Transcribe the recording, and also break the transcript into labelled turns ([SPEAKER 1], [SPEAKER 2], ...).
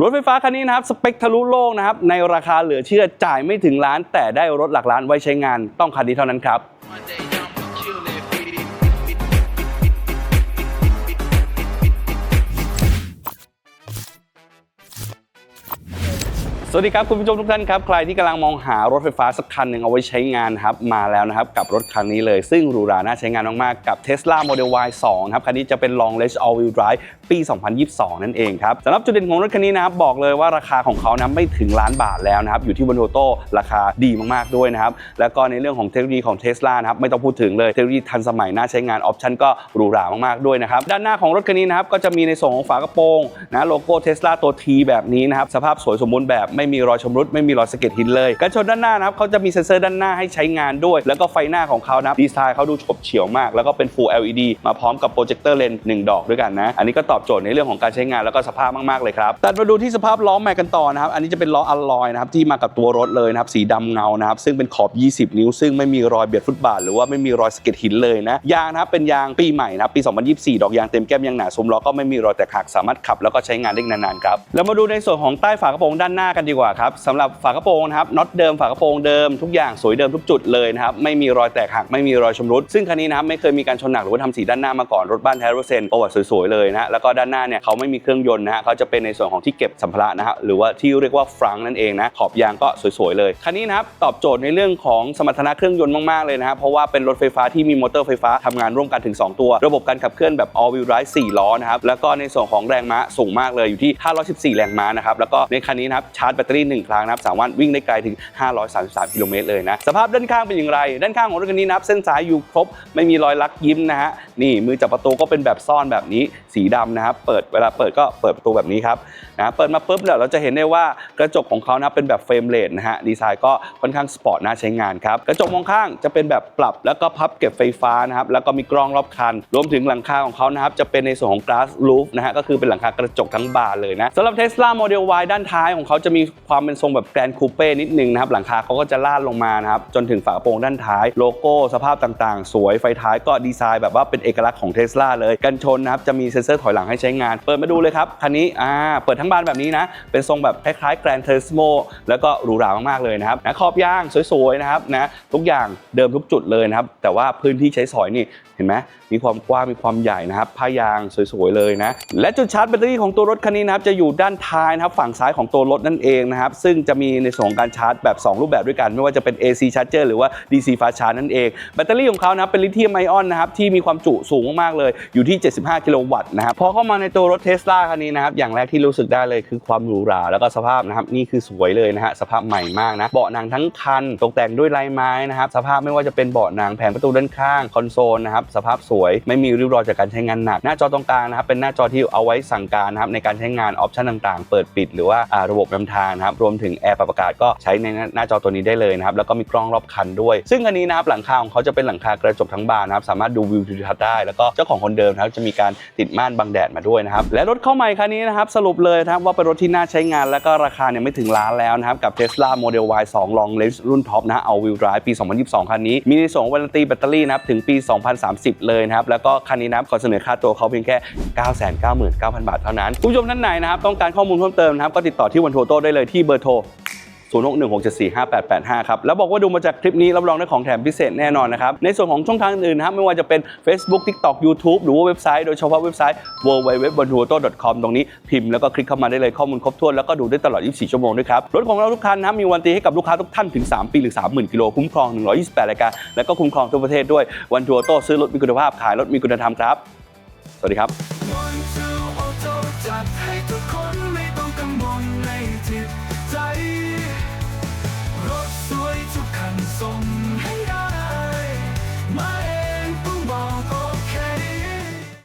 [SPEAKER 1] รถไฟฟ้าคันนี้นะครับสเปคทะลุโลกนะครับในราคาเหลือเชื่อจ่ายไม่ถึงล้าน แต่ได้รถหลักล้านไว้ใช้งานต้องคันนี้เท่านั้นครับ สวัสดีครับ คุณผู้ชมทุกท่านครับ ใครที่กำลังมองหารถไฟฟ้าสักคันหนึ่งเอาไว้ใช้งานครับ มาแล้วนะครับ กับรถคันนี้เลย ซึ่งหรูหราน่าใช้งานมากๆ กับ Tesla Model Y 2 ครับ คันนี้จะเป็น Long Range All Wheel Drive ปี 2022 นั่นเองครับสำหรับจุดเด่นของรถคันนี้นะครับ บอกเลยว่าราคาของเขานะไม่ถึงล้านบาทแล้วนะครับ อยู่ที่บนโทโต้ราคาดีมากๆด้วยนะครับ แล้วก็ในเรื่องของเทคโนโลยีของ Tesla นะครับไม่ต้องพูดถึงเลยเทคโนโลยีทันสมัยน่าใช้งานออปชันก็หรูหรามากๆด้วยนะครับด้านหน้าของรถคันนี้นะครับก็จะมีในส่วนของฝากระโปรงนะโลโก้ Tesla ตัว T แบบนี้นะครับสภาพสวยสมบูรณ์แบบไไม่มีรอยชำรุดไม่มีรอยสะเก็ดหินเลยกันชนด้านหน้านะครับเขาจะมีเซ็นเซอร์ด้านหน้าให้ใช้งานด้วย แล้วก็ไฟหน้าของเขานะดีไซน์เขาดูฉบเฉี่ยวมาก แล้วก็เป็น Full LED มาพร้อมกับโปรเจคเตอร์เลนส์หนึ่งดอกด้วยกันนะ อันนี้ก็ตอบโจทย์ในเรื่องของการใช้งานแล้วก็สภาพมากๆเลยครับตัดมาดูที่สภาพล้อแม็กกันต่อนะครับอันนี้จะเป็นล้ออัลลอยนะครับที่มากับตัวรถเลยนะครับสีดำเงานะครับซึ่งเป็นขอบ 20 นิ้ว ซึ่งไม่มีรอยเบียดฟุตบาทหรือว่าไม่มีรอยสะเก็ดหินเลยนะยางนะครับเป็นยางปีใหม่นะปี 2024 ดอกยางเต็มแก้มยางหนาซุ้มล้อก็ไม่มีรอยแตกหักสามารถขับแล้วก็ใช้งานได้นานๆครับแล้วมาดูในส่วนของใต้ฝากระโปรงด้านหน้ากันดีกว่าครับสำหรับฝากระโปรงนะครับน็อตเดิมฝากระโปรงเดิมทุกอย่างสวยเดิมทุกจุดเลยนะครับไม่มีรอยแตกหักไม่มีรอยชำรุดซึ่งคันนี้นะครับไม่เคยมีการชนหนักหรือว่าทำสีด้านหน้ามาก่อนรถบ้านแท้รถเซนประวัติสวยๆเลยนะฮะแล้วก็ด้านหน้าเนี่ยเขาไม่มีเครื่องยนต์นะฮะเขาจะเป็นในส่วนของที่เก็บสัมภาระนะฮะหรือว่าที่เรียกว่าฟรังนั่นเองนะขอบยางก็สวยๆเลยคันนี้นะครับตอบโจทย์ในเรื่องของสมรรถนะเครื่องยนต์มากๆเลยนะฮะเพราะว่าเป็นรถไฟฟ้าที่มีมอเตอร์ไฟฟ้าทำงานร่วมกันถึง 2 ตัว ระบบการขับเคลื่อนแบบ all wheel drive 4ล้อนะครับแล้วก็ในส่วนของแรงม้าสูงมากเลยอยู่ที่ 514 แรงม้านะครับแล้วก็ในคันนี้นะครับชาร์จตเตอรี่หนึ่งครั้งนะครับสามารถวิ่งได้ไกลถึง 533 กิโลเมตรเลยนะ สภาพด้านข้างเป็นอย่างไร ด้านข้างของรถคันนี้นะครับเส้นสายอยู่ครบ ไม่มีรอยลักยิ้มนะฮะ นี่มือจับประตูก็เป็นแบบซ่อนแบบนี้สีดำนะครับ เปิดเวลาเปิดก็เปิดประตูแบบนี้ครับนะเปิดมาปุ๊บเนี่ยเราจะเห็นได้ว่ากระจกของเขานะเป็นแบบเฟรมเลสนะฮะดีไซน์ก็ค่อนข้างสปอร์ตน่าใช้งานครับกระจกมองข้างจะเป็นแบบปรับแล้วก็พับเก็บไฟฟ้านะครับแล้วก็มีกล้องรอบคัน รวมถึงหลังคาของเขานะครับจะเป็นในส่วนของ glass roof นะฮะก็คือเป็นหลังคากระจกทั้งบานเลยนะสำหรับ Tesla Model Y ด้านท้ายของเขาจะมีความเป็นทรงแบบแกรนคูเป้นิดนึงนะครับหลังคาเขาก็จะลาดลงมานะครับจนถึงฝากระโปรงด้านท้าย โลโก้สภาพต่างๆ สวยไฟท้ายก็ดีไซน์แบบว่าเป็นเอกลักษณ์ของ Tesla เลยกันชนนะครับจะมีเซ็นเซอร์ถอยหลังให้ใช้งาน เปิดมาดูเลยครับคันนี้อ่าเปิดทั้งบานแบบนี้นะเป็นทรงแบบคล้ายๆ Gran Turismo แล้วก็หรูหรามากๆเลยนะครับนะขอบย่างสวยๆนะครับนะทุกอย่างเดิมทุกจุดเลยนะครับแต่ว่าพื้นที่ใช้สอยนี่เห็นไหมมีความกว้างมีความใหญ่นะครับผ้ายางสวยๆเลยนะและจุดชาร์จแบตเตอรี่ของตัวรถคันนี้นะครับจะอยู่ด้านท้ายนะครับฝั่งซ้ายของตัวรถนั่นเองนะครับ ซึ่งจะมีในส่วนของการชาร์จแบบ 2 รูปแบบด้วยกัน ไม่ว่าจะเป็น AC charger หรือว่า DC fast charge นั่นเอง แบตเตอรี่ของเขานะครับเป็นลิเธียมไอออนนะครับที่มีความจุสูงมากๆเลยอยู่ที่ 75 กิโลวัตต์นะครับพอเข้ามาในตัวรถเทสลาคันนี้นะครับอย่างแรกที่รู้สึกได้เลยคือความหรูหราแล้วก็สภาพนะครับนี่คือสวยเลยนะฮะสภาพใหม่มากนะเบาะหนังทั้งคันตกแต่งด้วยลายไม้นะครับสภาพไม่ว่าจะเป็นเบาะหนังแผงประตูด้านข้างคอนโซลนะครับสภาพสวยไม่มีริ้วรอยจากการใช้งานหนัก หน้าจอตรงกลางนะครับเป็นหน้าจอที่เอาไว้สั่งการนะครับในการใช้งานออปชันต่างๆ เปิดปิดหรือว่าระบบนำทางนะครับรวมถึงแอร์ปรับอากาศก็ใช้ในหน้าจอตัวนี้ได้เลยนะครับแล้วก็มีกล้องรอบคันด้วย ซึ่งอันนี้นะครับหลังคาของเขาจะเป็นหลังคากระจกทั้งบานนะครับสามารถดูวิวทิวทัศน์ได้ แล้วก็เจ้าของคนเดิมนะครับจะมีการติดม่านบังแดดมาด้วยนะครับและรถเข้าใหม่คันนี้นะครับสรุปเลยนะครับว่าเป็นรถที่น่าใช้งานและก็ราคาเนี่ยไม่ถึงล้านแล้วนะครับกับ Tesla Model Y 2 Long Range รุ่นท็อปนะฮะ All Wheel Drive ปี 2022 คันนี้ มีในส่วนของวารันตีแบตเตอรี่นะครับถึงปี 2030 เลยนะครับแล้วก็คันนี้นะครับขอเสนอค่าตัวเขาเพียงแค่ 999,000 บาทเท่านั้นผู้ชมท่านไหนนะครับต้องการข้อมูลเพิ่มเติมนะครับก็ติดต่อที่วันโทโต้ได้เลยที่เบอร์โทร 0616745885 ครับ แล้วบอกว่าดูมาจากคลิปนี้ รับรองได้ของแถมพิเศษแน่นอนนะครับ ในส่วนของช่องทางอื่นนะครับไม่ว่าจะเป็น Facebook TikTok YouTube หรือว่าเว็บไซต์โดยเฉพาะเว็บไซต์ www.bontuoto.com ตรงนี้พิมพ์แล้วก็คลิกเข้ามาได้เลยข้อมูลครบถ้วนแล้วก็ดูได้ตลอด 24 ชั่วโมงด้วยครับ รถของเราทุกคันนะครับมีวันตีให้กับลูกค้าทุกท่านถึง 3 ปีหรือ 30,000กิโลคุ้มครอง 128รายการและก็คุ้มครองทั่วประเทศด้วยวันทัวโต้ซื้อรถมีคุณภาพขายรถมีคุณธรรมครับสวัสดีครับ
[SPEAKER 2] One